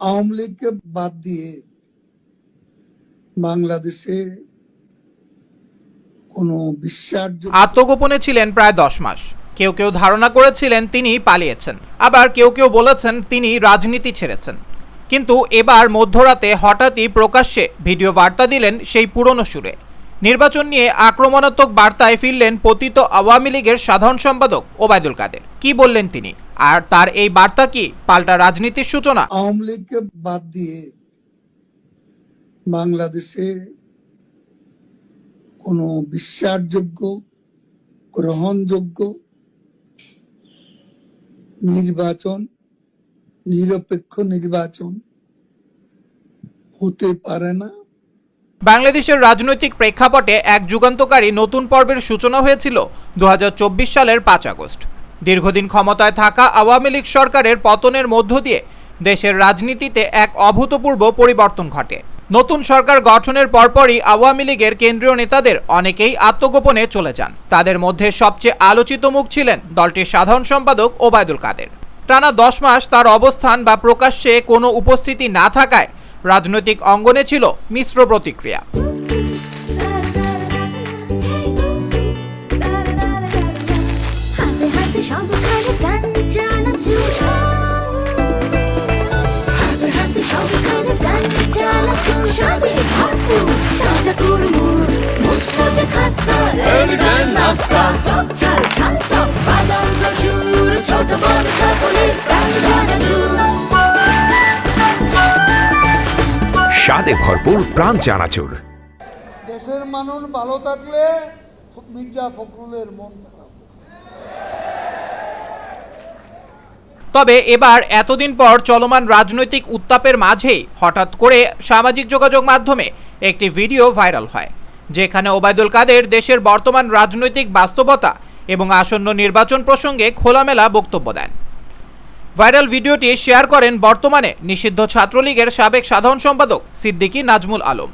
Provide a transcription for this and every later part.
আওয়ামী লীগকে বাদ দিয়ে বাংলাদেশে কোনো বিশ্বাসযোগ্য আত্মগোপনে ছিলেন প্রায় দশ মাস। কেউ কেউ ধারণা করেছিলেন তিনি পালিয়েছেন। আবার কেউ কেউ বলেছেন তিনি রাজনীতি ছেড়েছেন। কিন্তু এবার মধ্যরাতে হঠাৎই প্রকাশ্যে ভিডিও বার্তা দিলেন সেই পুরনো সুরে। নির্বাচন নিয়ে আক্রমণাত্মক বার্তায় ফিরলেন পতিত আওয়ামী লীগের সাধারণ সম্পাদক ওবায়দুল কাদের। কি বললেন তিনি? আর তার এই বার্তা কি পাল্টা রাজনীতির সূচনা? আওয়ামী লীগকে বাদ দিয়ে বাংলাদেশে কোনো বিশ্বাসযোগ্য গ্রহণযোগ্য নির্বাচন নিরপেক্ষ নির্বাচন হতে পারে না। বাংলাদেশের রাজনৈতিক প্রেক্ষাপটে এক যুগান্তকারী নতুন পর্বের সূচনা হয়েছিল দু হাজার চব্বিশ সালের পাঁচ আগস্ট। দীর্ঘদিন ক্ষমতায় থাকা আওয়ামী লীগ সরকারের পতনের মধ্য দিয়ে দেশের রাজনীতিতে এক অভূতপূর্ব পরিবর্তন ঘটে। নতুন সরকার গঠনের পরপরই আওয়ামী লীগের কেন্দ্রীয় নেতাদের অনেকেই আত্মগোপনে চলে যান। তাদের মধ্যে সবচেয়ে আলোচিত মুখ ছিলেন দলটির সাধারণ সম্পাদক ওবায়দুল কাদের। টানা দশ মাস তার অবস্থান বা প্রকাশ্যে কোনো উপস্থিতি না থাকায় রাজনৈতিক অঙ্গনে ছিল মিশ্র প্রতিক্রিয়া। সবখানে গান চানাচুর হাতে হাতে সবখানে গান চানাচুর ভরপুর তাজা কুড়মুড় মুচমুচে খাস্তা এলিগান নাস্তা। টক ঝাল ঝাল টক বাদাম প্রচুর ছোট বড় সকলের গান চানাচুর স্বাদে ভরপুর প্রাণ চানাচুর দেশের মানুষ ভালো থাকলে মির্জা ফখরুলের মন খারাপ। তবে এবার এতদিন পর চলমান রাজনৈতিক উত্তাপের মাঝেই হঠাৎ করে সামাজিক যোগাযোগ মাধ্যমে একটি ভিডিও ভাইরাল হয়, যেখানে ওবায়দুল কাদের দেশের বর্তমান রাজনৈতিক বাস্তবতা এবং আসন্ন নির্বাচন প্রসঙ্গে খোলামেলা বক্তব্য দেন। ভাইরাল ভিডিওটি শেয়ার করেন বর্তমানে নিষিদ্ধ ছাত্রলীগের সাবেক সাধারণ সম্পাদক সিদ্দিকী নাজমুল আলম।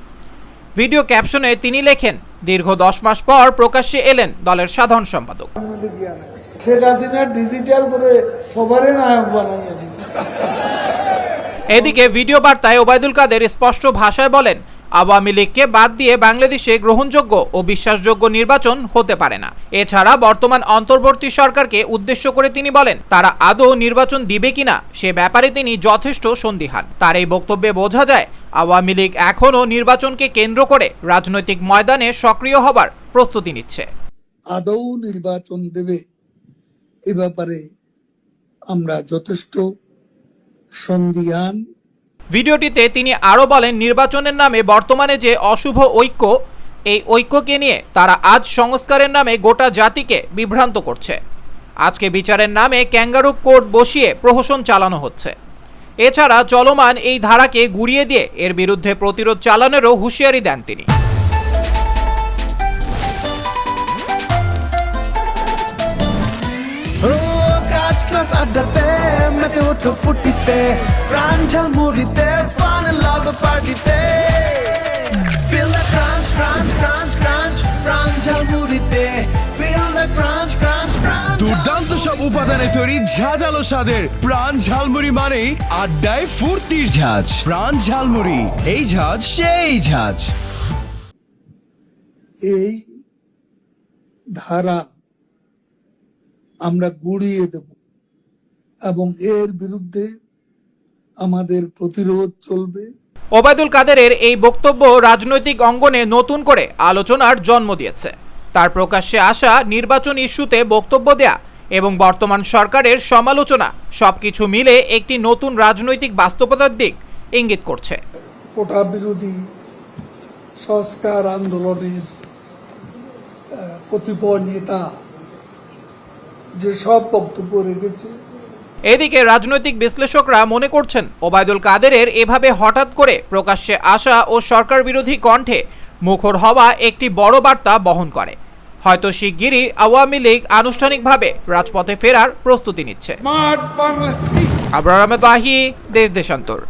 ভিডিও ক্যাপশনে তিনি লেখেন, দীর্ঘ দশ মাস পর প্রকাশ্যে এলেন দলের সাধারণ সম্পাদক। শেখ হাসিনা ডিজিটাল করে সবারই নায়ক বানাইয়া এদিকে ভিডিও বার্তায় ওবায়দুল কাদের স্পষ্ট ভাষায় বলেন আওয়ামী লীগকে বাদ দিয়ে বাংলাদেশে গ্রহণযোগ্য ও বিশ্বাসযোগ্য নির্বাচন হতে পারে না। এছাড়া বর্তমান অন্তর্বর্তী সরকারকে উদ্দেশ্য করে তিনি বলেন তারা আদৌ নির্বাচন দিবে কিনা সে ব্যাপারে তিনি যথেষ্ট সন্দিহান। তার এই বক্তব্যে বোঝা যায় আওয়ামী লীগ এখনও নির্বাচনকে কেন্দ্র করে রাজনৈতিক ময়দানে সক্রিয় হবার প্রস্তুতি নিচ্ছে। আদৌ নির্বাচন দেবে? এ ব্যাপারে আমরা যথেষ্ট সন্দিহান। ভিডিওটিতে তিনি আরও বলেন, নির্বাচনের নামে বর্তমানে যে অশুভ ঐক্য, এই ঐক্যকে নিয়ে তারা আজ সংস্কারের নামে গোটা জাতিকে বিভ্রান্ত করছে। আজকে বিচারের নামে ক্যাঙ্গারু কোর্ট বসিয়ে প্রহসন চালানো হচ্ছে। এছাড়া চলমান এই ধারাকে গুড়িয়ে দিয়ে এর বিরুদ্ধে প্রতিরোধ চালানোরও হুঁশিয়ারি দেন তিনি। ক্লাস আড্ডাতে মেতে ওঠো ফুটিতে প্রাণ ঝালমুড়িতে ফান লাভ পার্টিতে Feel the crunch, crunch, crunch, crunch প্রাণ ঝালমুড়িতে Feel the crunch, crunch, crunch. দুর্দান্ত সব উপাদানে তৈরি ঝাঁঝালো স্বাদের প্রাণ ঝালমুড়ি মানেই আড্ডায় ফুর্তির ঝাঁজ। প্রাণ ঝালমুড়ি এই ঝাঁজ সেই ঝাঁজ। এই ধারা আমরা গুড়িয়ে দেব। এবং এর বিরুদ্ধে আমাদের প্রতিরোধ চলবে। ওবায়দুল কাদেরের এই বক্তব্য রাজনৈতিক অঙ্গনে নতুন করে আলোচনার জন্ম দিয়েছে। তার প্রকাশ্যে আসা নির্বাচন ইস্যুতে বক্তব্য দেয়া এবং বর্তমান সরকারের সমালোচনা সবকিছু মিলে একটি নতুন রাজনৈতিক বাস্তবতার দিক ইঙ্গিত করছে। কোটা বিরোধী সংস্কার আন্দোলনের কতিপয় নেতা যে সব বক্তব্য রেখেছে এদিকে রাজনৈতিক বিশ্লেষকরা মনে করছেন ওবায়দুল কাদেরের এভাবে হঠাৎ করে প্রকাশ্যে আসা ও সরকার বিরোধী কণ্ঠে মুখর হওয়া একটি বড় বার্তা বহন করে। হয়তো শিগগিরই আওয়ামী লীগ আনুষ্ঠানিকভাবে রাজপথে ফেরার প্রস্তুতি নিচ্ছে। আবরার আহমেদ বাহি দেশ দেশান্তর।